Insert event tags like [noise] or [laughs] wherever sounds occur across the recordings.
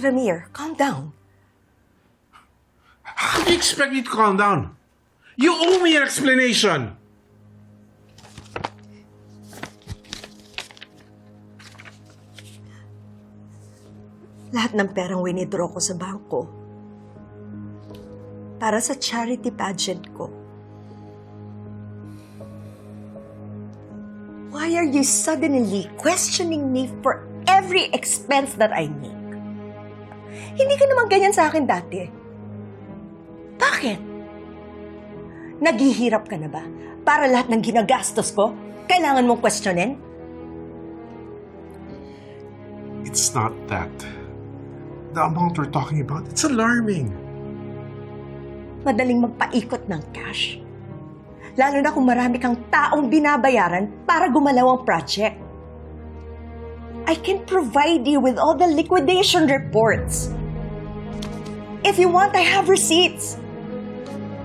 Ramir, calm down. How do you expect me to calm down? You owe me an explanation. Lahat ng perang winidraw ko sa bangko para sa charity pageant ko. Why are you suddenly questioning me for every expense that I make? Hindi ka naman ganyan sa akin dati. Bakit? Naghihirap ka na ba? Para lahat ng ginagastos ko, kailangan mong questionin? It's not that. The amount we're talking about, it's alarming. madaling magpaikot ng cash. Lalo na kung marami kang taong binabayaran para gumalaw ang project. I can provide you with all the liquidation reports. If you want, I have receipts.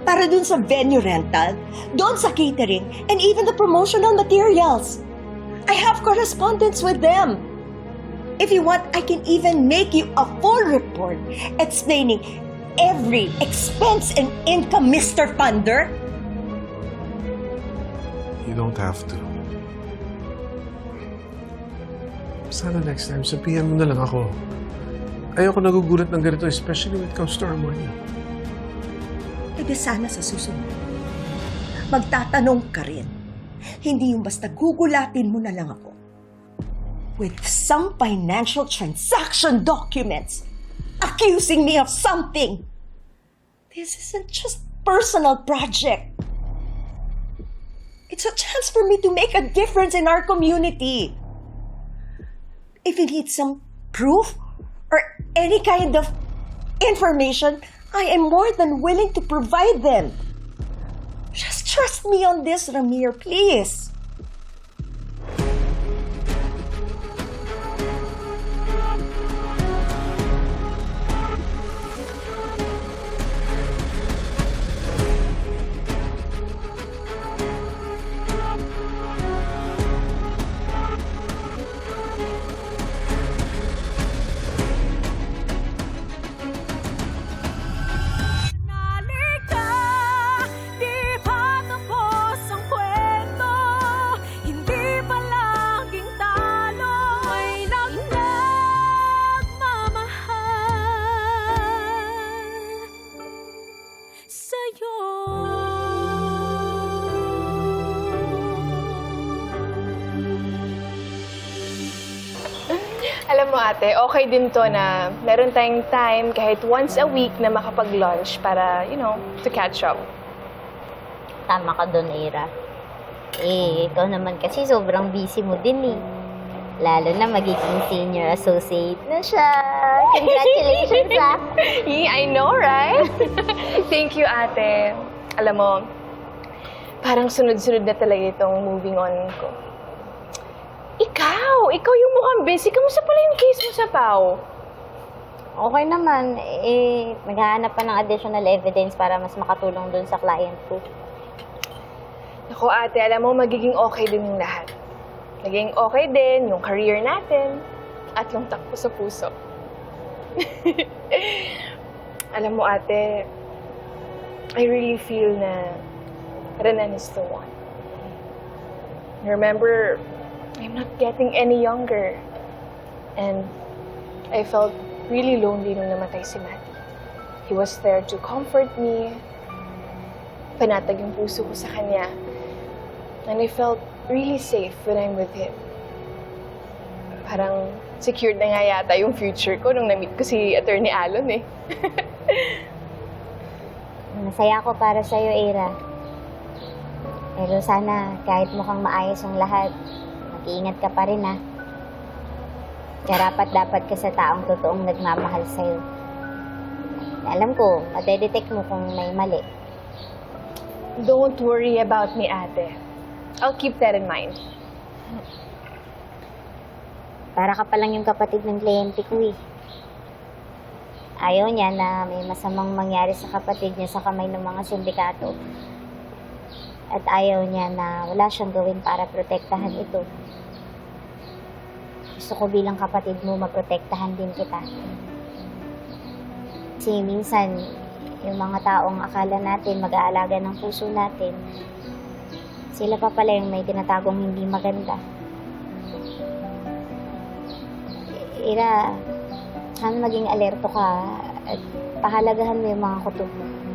Para dun sa venue rental, doon sa catering, and even the promotional materials. I have correspondence with them. If you want, I can even make you a full report explaining every expense and income, Mr. Funder. You don't have to. Sana next time, sabihan mo na lang ako. Ayoko nagugulat ng ganito, especially when it comes to our money. E di sana sa susunod, magtatanong ka rin. Hindi yung basta gugulatin mo na lang ako. With some financial transaction documents accusing me of something. This isn't just personal project. It's a chance for me to make a difference in our community. If you need some proof or any kind of information, I am more than willing to provide them. Just trust me on this, Ramir, please. Mo ate, okay din to na meron tayong time kahit once a week na makapag-lunch para, you know, to catch up. Tama ka doon, Ira. Eh, ikaw naman kasi sobrang busy mo din eh. Lalo na magiging senior associate na siya. Congratulations ah! [laughs] Yeah, I know, right? [laughs] Thank you, ate. Alam mo, parang sunod-sunod na talaga itong moving on ko. Ikaw! Ikaw yung mukhang busy. Kamusta pala yung case mo sa PAW? Okay naman. Eh, maghahanap pa ng additional evidence para mas makatulong doon sa client ko. Ako ate, alam mo, magiging okay din yung lahat. Naging okay din yung career natin at yung takbo sa puso. [laughs] alam mo ate, I really feel na Renan is the one. Remember, I'm not getting any younger. And I felt really lonely nung namatay si Matty. He was there to comfort me, panatag yung puso ko sa kanya. And I felt really safe when I'm with him. Parang secured na nga yata yung future ko nung na-meet ko si Attorney Alon eh. [laughs] Masaya ako para sa'yo, Ira. Pero sana, kahit mukhang maayos ang lahat, mag-iingat ka pa rin, ha? Karapat dapat ka sa taong totoong nagmamahal sa'yo. Alam ko, madedetect mo kung may mali. Don't worry about me, ate. I'll keep that in mind. Para ka pa lang yung kapatid ng kliyente ko, eh. Ayaw niya na may masamang mangyari sa kapatid niya sa kamay ng mga sindikato. At ayaw niya na wala siyang gawin para protektahan ito. Gusto ko bilang kapatid mo, maprotektahan din kita. Kasi minsan, yung mga taong akala natin mag-aalaga ng puso natin, sila pa pala yung may tinatagong hindi maganda. Ira, sana maging alerto ka at pahalagahan mo yung mga kutob mo.